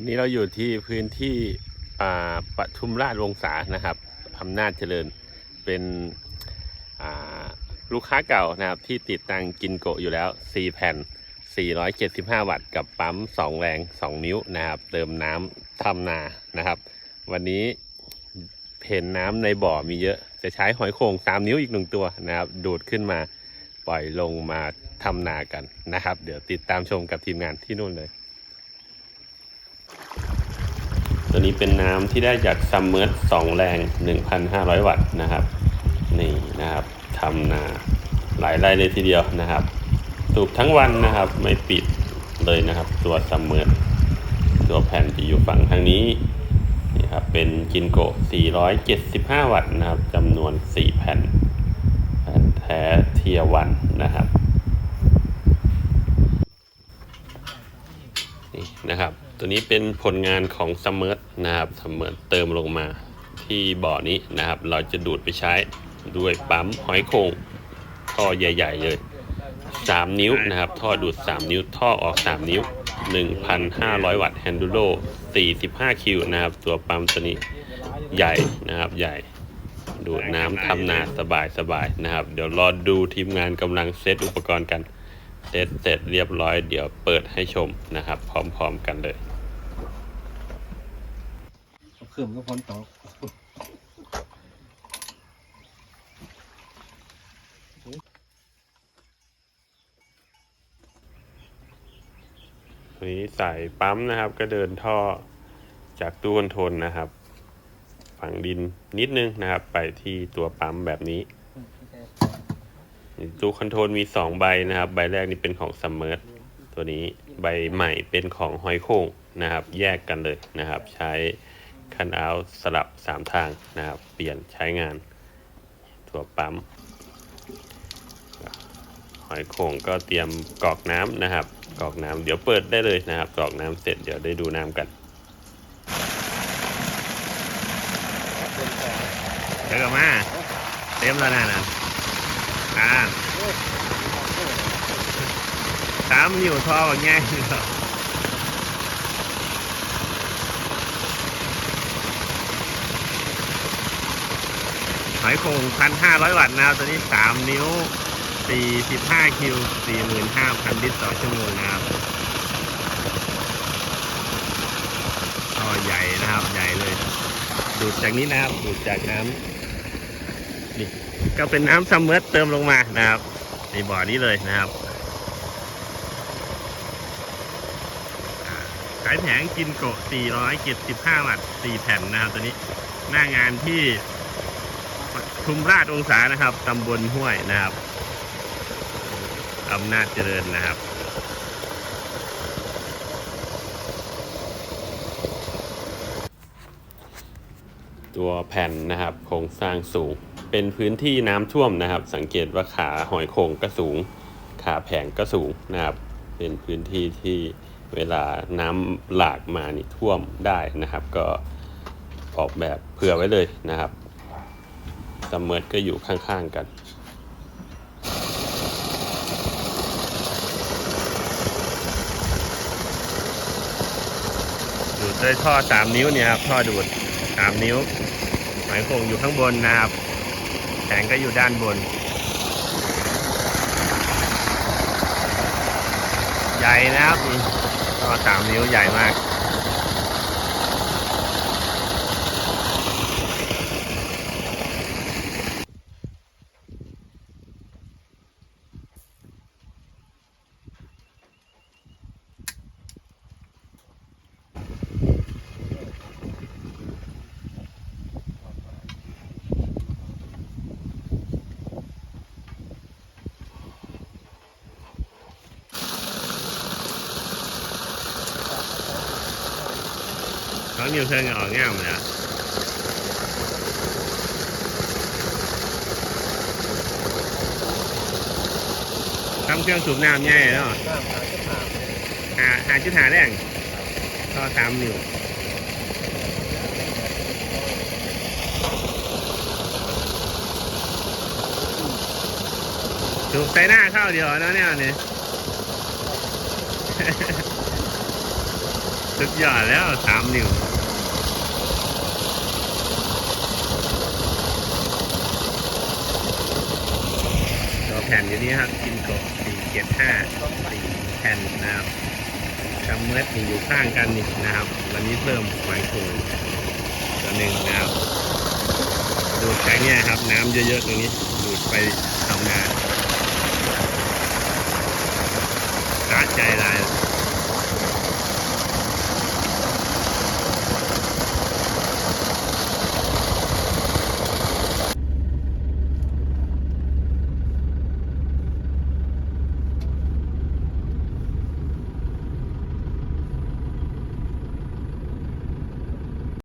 วันนี้เราอยู่ที่พื้นที่อ่าปทุมราชวงศานะครับอำนาจเจริญเป็นลูกค้าเก่านะครับที่ติดตั้งกินโกะอยู่แล้ว 4 แผ่น 475 วัตต์กับปั๊ม 2 แรง 2 นิ้วนะครับเติมน้ำทำนานะครับ วันนี้เห็นน้ำในบ่อมีเยอะ จะใช้หอยโข่ง 3 นิ้วอีกหนึ่งตัวนะครับ ดูดขึ้นมาปล่อยลงมาทำนากันนะครับ เดี๋ยวติดตามชมกับทีมงานที่นู่นเลย ตัวนี้เป็นน้ำที่ได้จากซัมเมอร์สองแรง 1,500 วัตต์นะครับ นี่นะครับทำนาหลายไร่เลยทีเดียวนะครับ สูบทั้งวันนะครับไม่ปิดเลยนะครับ ตัวซัมเมอร์ตัวแผ่นจะอยู่ฝั่งทางนี้นี่ครับเป็นกินโกะ475 วัตต์นะครับจำนวน 4 แผ่น แผ่นแท้เทียวันนะครับ นี่นะครับ ตัวนี้เป็นผลงานของซัมเมอร์นะครับซัมเมอร์เติมลงมาที่บ่อนี้นะครับ เราจะดูดไปใช้ด้วยปั๊มหอยโข่งท่อใหญ่ ๆ เลย 3 นิ้วนะครับ ท่อดูด 3 นิ้วท่อออก 3 นิ้ว 1,500 วัตต์แฮนดูโล45 คิวนะครับ ตัวปั๊มตัวนี้ใหญ่นะครับใหญ่ดูดน้ำทำนาสบายๆนะครับ เดี๋ยวรอดูทีมงานกำลังเซตอุปกรณ์กันเสร็จเสร็จเรียบร้อย เดี๋ยวเปิดให้ชมนะครับ พร้อมๆกันเลย เครื่องก็พ้นตกวันนี้ใส่ปั๊มนะครับ ก็เดินท่อจากตู้คอนโทรลนะครับ ฝังดินนิดนึงนะครับ ไปที่ตัวปั๊มแบบนี้ตู้คอนโทรลมี2ใบนะครับ ใบแรกนี่เป็นของซัมเมอร์ตัวนี้ใบใหม่เป็นของหอยโข่งนะครับ แยกกันเลยนะครับ ใช้ คันเอาสลับ 3 ทางนะครับ เปลี่ยนใช้งาน ตัวปั๊ม หอยโข่งก็เตรียมกรอกน้ำนะครับกรอกน้ำเดี๋ยวเปิดได้เลยนะครับกรอกน้ำเสร็จเดี๋ยวได้ดูน้ำกันเดี๋ยวกลับมาเต็มแล้วนะนั่นอ่าสามนิ้วทอแบบง่าย อยโข่งพันห้าร้อยวัตต์นะครับตัวนี้สามนิ้ว45คิว45,000ลิตรต่อชั่วโมงนะครับท่อใหญ่นะครับใหญ่เลย ดูดจากนี้นะครับดูดจากน้ำนี่ก็เป็นน้ำซัมเมอร์เติมลงมานะครับในบ่อนี้เลยนะครับอ่าสายแผงกินโกะ475วัตต์4แผ่นนะครับตัวนี้หน้างานที่ ทุมราชองศานะครับตำบลห้วยนะครับอำนาจเจริญนะครับตัวแผ่นนะครับโครงสร้างสูง เป็นพื้นที่น้ำท่วมนะครับ สังเกตว่าขาหอยโข่งก็สูง ขาแผงก็สูงนะครับ เป็นพื้นที่ที่เวลาน้ำหลากมานี่ท่วมได้นะครับ ก็ออกแบบเผื่อไว้เลยนะครับ ซัมเมอร์ก็อยู่ข้างๆกันดูดด้วยท่อสามนิ้วเนี่ยครับท่อดูดสามนิ้วหมายคงอยู่ข้างบนนะครับแผงก็อยู่ด้านบน ใหญ่นะครับนี่ท่อสามนิ้วใหญ่มาก เขานิ้วเครื่องออกง่ายหมดแล้วทำเครื่องสูบน้ำง่ายเนาะน้ำหาจะผ่านหาหาจุดหาแรงก็สามนิ้วสูบใส่หน้าเข้าเดียวแล้วเนี่ยนี่สุดยอดแล้วสามนิ้วตัวแผ่น อยู่นี้ครับกินโกสี่เจ็ดห้าสี่แผ่นนะครับซัมเมอร์นี่อยู่ข้างกันนี่นะครับ วันนี้เพิ่มหอยโขงตัวหนึ่งนะครับดูดใช้เนี่ยครับน้ำเยอะๆตรงนี้ดูดไปทำงานสาใจหลาย